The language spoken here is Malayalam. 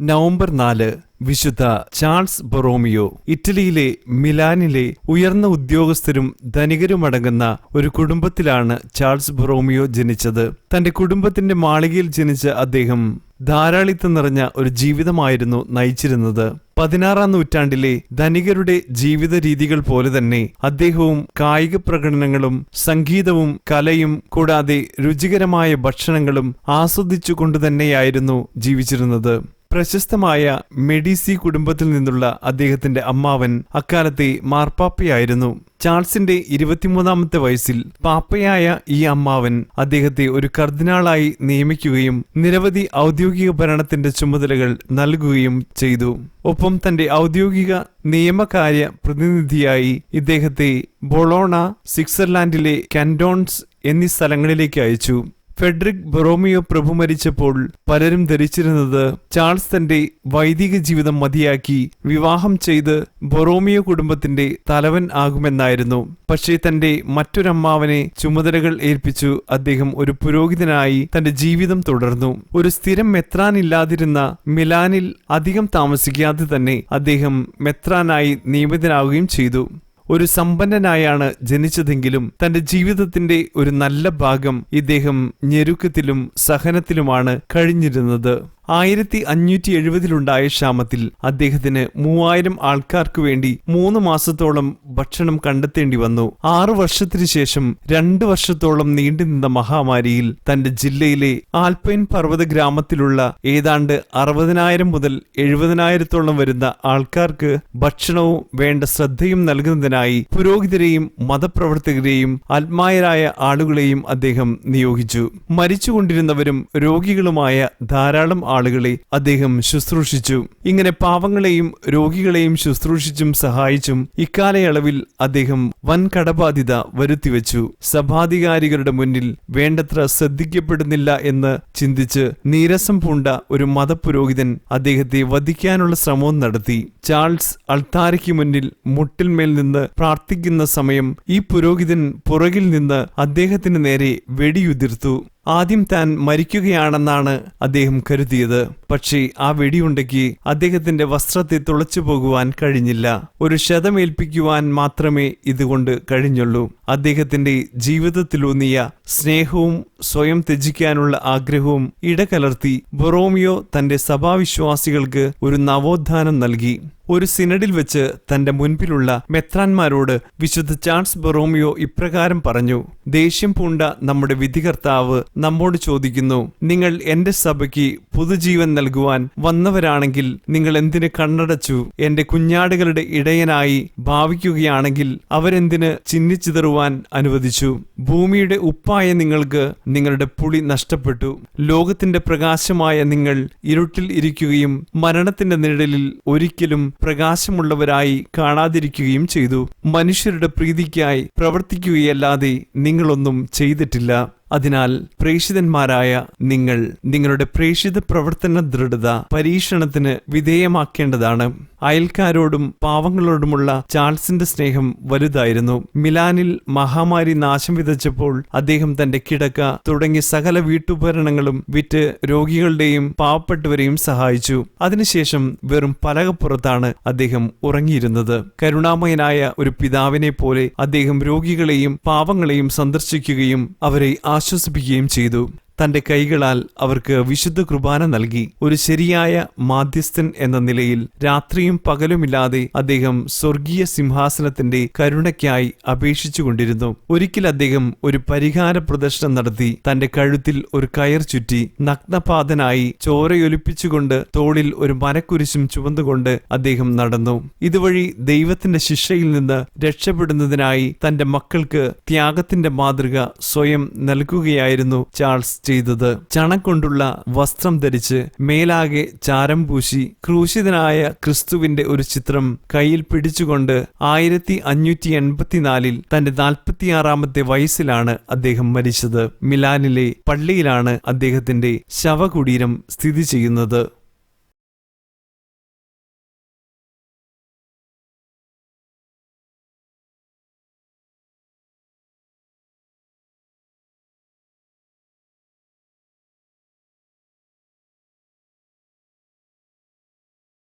നവംബർ നാല് വിശുദ്ധ ചാൾസ് ബൊറോമിയോ ഇറ്റലിയിലെ മിലാനിലെ ഉയർന്ന ഉദ്യോഗസ്ഥരും ധനികരുമടങ്ങുന്ന ഒരു കുടുംബത്തിലാണ് ചാൾസ് ബൊറോമിയോ ജനിച്ചത്. തന്റെ കുടുംബത്തിന്റെ മാളികയിൽ ജനിച്ച അദ്ദേഹം ധാരാളിത്തം നിറഞ്ഞ ഒരു ജീവിതമായിരുന്നു നയിച്ചിരുന്നത്. പതിനാറാം നൂറ്റാണ്ടിലെ ധനികരുടെ ജീവിത രീതികൾ പോലെ തന്നെ അദ്ദേഹവും കായിക പ്രകടനങ്ങളും സംഗീതവും കലയും കൂടാതെ രുചികരമായ ഭക്ഷണങ്ങളും ആസ്വദിച്ചുകൊണ്ട് തന്നെയായിരുന്നു ജീവിച്ചിരുന്നത്. പ്രശസ്തമായ മെഡിസി കുടുംബത്തിൽ നിന്നുള്ള അദ്ദേഹത്തിന്റെ അമ്മാവൻ അക്കാലത്തെ മാർപ്പാപ്പയായിരുന്നു. ചാൾസിന്റെ ഇരുപത്തിമൂന്നാമത്തെ വയസ്സിൽ പാപ്പയായ ഈ അമ്മാവൻ അദ്ദേഹത്തെ ഒരു കർദിനാളായി നിയമിക്കുകയും നിരവധി ഔദ്യോഗിക ഭരണത്തിന്റെ ചുമതലകൾ നൽകുകയും ചെയ്തു. ഒപ്പം തന്റെ ഔദ്യോഗിക നിയമകാര്യ പ്രതിനിധിയായി ഇദ്ദേഹത്തെ ബൊളോണ സ്വിറ്റ്സർലാൻഡിലെ കാന്റോൺസ് എന്നീ സ്ഥലങ്ങളിലേക്ക് അയച്ചു. ഫെഡറിക് ബൊറോമിയോ പ്രഭു മരിച്ചപ്പോൾ പലരും ധരിച്ചിരുന്നത് ചാൾസ് തന്റെ വൈദിക ജീവിതം മതിയാക്കി വിവാഹം ചെയ്ത് ബൊറോമിയോ കുടുംബത്തിന്റെ തലവൻ ആകുമെന്നായിരുന്നു. പക്ഷേ തന്റെ മറ്റൊരമ്മാവനെ ചുമതലകൾ ഏൽപ്പിച്ചു അദ്ദേഹം ഒരു പുരോഹിതനായി തന്റെ ജീവിതം തുടർന്നു. ഒരു സ്ഥിരം മെത്രാനില്ലാതിരുന്ന മിലാനിൽ അധികം താമസിക്കാതെ തന്നെ അദ്ദേഹം മെത്രാനായി നിയമിതനാവുകയും ചെയ്തു. ഒരു സമ്പന്നനായാണ് ജനിച്ചതെങ്കിലും തന്റെ ജീവിതത്തിന്റെ ഒരു നല്ല ഭാഗം ഇദ്ദേഹം ഞെരുക്കത്തിലും സഹനത്തിലുമാണ് കഴിഞ്ഞിരുന്നത്. ആയിരത്തി അഞ്ഞൂറ്റി എഴുപതിലുണ്ടായ ക്ഷാമത്തിൽ അദ്ദേഹത്തിന് മൂവായിരം ആൾക്കാർക്ക് വേണ്ടി മൂന്ന് മാസത്തോളം ഭക്ഷണം കണ്ടെത്തേണ്ടി വന്നു. ആറു വർഷത്തിനു ശേഷം രണ്ടു വർഷത്തോളം നീണ്ടുനിന്ന മഹാമാരിയിൽ തന്റെ ജില്ലയിലെ ആൽപൈൻ പർവത ഗ്രാമത്തിലുള്ള ഏതാണ്ട് അറുപതിനായിരം മുതൽ എഴുപതിനായിരത്തോളം വരുന്ന ആൾക്കാർക്ക് ഭക്ഷണവും വേണ്ട ശ്രദ്ധയും നൽകുന്നതിനായി പുരോഹിതരെയും മതപ്രവർത്തകരെയും ആത്മായരായ ആളുകളെയും അദ്ദേഹം നിയോഗിച്ചു. മരിച്ചുകൊണ്ടിരുന്നവരും രോഗികളുമായ ധാരാളം ആളുകളെ അദ്ദേഹം ശുശ്രൂഷിച്ചു. ഇങ്ങനെ പാവങ്ങളെയും രോഗികളെയും ശുശ്രൂഷിച്ചും സഹായിച്ചും ഇക്കാലയളവിൽ അദ്ദേഹം വൻ കടബാധ്യത വരുത്തിവെച്ചു. സഭാധികാരികളുടെ മുന്നിൽ വേണ്ടത്ര ശ്രദ്ധിക്കപ്പെടുന്നില്ല എന്ന് ചിന്തിച്ച് നീരസം പൂണ്ട ഒരു മതപുരോഹിതൻ അദ്ദേഹത്തെ വധിക്കാനുള്ള ശ്രമവും നടത്തി. ചാൾസ് അൾത്താരയ്ക്ക് മുന്നിൽ മുട്ടിൽമേൽ നിന്ന് പ്രാർത്ഥിക്കുന്ന സമയം ഈ പുരോഹിതൻ പുറകിൽ നിന്ന് അദ്ദേഹത്തിന് നേരെ വെടിയുതിർത്തു. ആദ്യം താൻ മരിക്കുകയാണെന്നാണ് അദ്ദേഹം കരുതിയത്. പക്ഷേ ആ വെടിയുണ്ടയ്ക്ക് അദ്ദേഹത്തിന്റെ വസ്ത്രത്തെ തുളച്ചു പോകുവാൻ കഴിഞ്ഞില്ല. ഒരു ക്ഷതമേൽപ്പിക്കുവാൻ മാത്രമേ ഇതുകൊണ്ട് കഴിഞ്ഞുള്ളൂ. അദ്ദേഹത്തിന്റെ ജീവിതത്തിലൂന്നിയ സ്നേഹവും സ്വയം ത്യജിക്കാനുള്ള ആഗ്രഹവും ഇടകലർത്തി ബൊറോമിയോ തന്റെ സഭാവിശ്വാസികൾക്ക് ഒരു നവോത്ഥാനം നൽകി. ഒരു സിനഡിൽ വെച്ച് തന്റെ മുൻപിലുള്ള മെത്രാന്മാരോട് വിശുദ്ധ ചാൾസ് ബൊറോമിയോ ഇപ്രകാരം പറഞ്ഞു ദേഷ്യം പൂണ്ട നമ്മുടെ വിധികർത്താവ് നമ്മോട് ചോദിക്കുന്നു നിങ്ങൾ എന്റെ സഭയ്ക്ക് പുതുജീവൻ നൽകുവാൻ വന്നവരാണെങ്കിൽ നിങ്ങൾ എന്തിന് കണ്ണടച്ചു? എന്റെ കുഞ്ഞാടുകളുടെ ഇടയനായി ഭാവിക്കുകയാണെങ്കിൽ അവരെന്തിന് ചിന്നിച്ചിതറുവാൻ അനുവദിച്ചു? ഭൂമിയുടെ ഉപ്പായ നിങ്ങൾക്ക് നിങ്ങളുടെ പുളി നഷ്ടപ്പെട്ടു. ലോകത്തിന്റെ പ്രകാശമായ നിങ്ങൾ ഇരുട്ടിൽ ഇരിക്കുകയും മരണത്തിന്റെ നിഴലിൽ ഒരിക്കലും പ്രകാശമുള്ളവരായി കാണാതിരിക്കുകയും ചെയ്തു. മനുഷ്യരുടെ പ്രീതിക്കായി പ്രവർത്തിക്കുകയല്ലാതെ നിങ്ങളൊന്നും ചെയ്തിട്ടില്ല. അതിനാൽ പ്രേഷിതന്മാരായ നിങ്ങൾ നിങ്ങളുടെ പ്രേഷിത പ്രവർത്തന ദൃഢത പരീക്ഷണത്തിന് വിധേയമാക്കേണ്ടതാണ്. അയൽക്കാരോടും പാവങ്ങളോടുമുള്ള ചാൾസിന്റെ സ്നേഹം വലുതായിരുന്നു. മിലാനിൽ മഹാമാരി നാശം വിതച്ചപ്പോൾ അദ്ദേഹം തന്റെ കിടക്ക തുടങ്ങിയ സകല വീട്ടുപകരണങ്ങളും വിറ്റ് രോഗികളുടെയും പാവപ്പെട്ടവരെയും സഹായിച്ചു. അതിനുശേഷം വെറും പലകപ്പുറത്താണ് അദ്ദേഹം ഉറങ്ങിയിരുന്നത്. കരുണാമയനായ ഒരു പിതാവിനെ പോലെ അദ്ദേഹം രോഗികളെയും പാവങ്ങളെയും സന്ദർശിക്കുകയും അവരെ ആശ്വസിപ്പിക്കുകയും ചെയ്തു. തന്റെ കൈകളാൽ അവർക്ക് വിശുദ്ധ കുർബാന നൽകി. ഒരു ശരിയായ മാധ്യസ്ഥൻ എന്ന നിലയിൽ രാത്രിയും പകലുമില്ലാതെ അദ്ദേഹം സ്വർഗീയ സിംഹാസനത്തിന്റെ കരുണയ്ക്കായി അപേക്ഷിച്ചുകൊണ്ടിരുന്നു ഒരിക്കൽ അദ്ദേഹം ഒരു പരിഹാര പ്രദർശനം നടത്തി. തന്റെ കഴുത്തിൽ ഒരു കയർ ചുറ്റി നഗ്നപാതനായി ചോരയൊലിപ്പിച്ചുകൊണ്ട് തോളിൽ ഒരു മരക്കുരിശും ചുവന്നുകൊണ്ട് അദ്ദേഹം നടന്നു. ഇതുവഴി ദൈവത്തിന്റെ ശിക്ഷയിൽ നിന്ന് രക്ഷപ്പെടുന്നതിനായി തന്റെ മക്കൾക്ക് ത്യാഗത്തിന്റെ മാതൃക സ്വയം നൽകുകയായിരുന്നു ചാൾസ് ചെയ്തത്. ചണക്കൊണ്ടുള്ള വസ്ത്രം ധരിച്ച് മേലാകെ ചാരം പൂശി ക്രൂശിതനായ ക്രിസ്തുവിന്റെ ഒരു ചിത്രം കയ്യിൽ പിടിച്ചുകൊണ്ട് ആയിരത്തി അഞ്ഞൂറ്റി എൺപത്തിനാലിൽ തന്റെ നാൽപ്പത്തിയാറാമത്തെ വയസ്സിലാണ് അദ്ദേഹം മരിച്ചത്. മിലാനിലെ പള്ളിയിലാണ് അദ്ദേഹത്തിന്റെ ശവകുടീരം സ്ഥിതി ചെയ്യുന്നത്.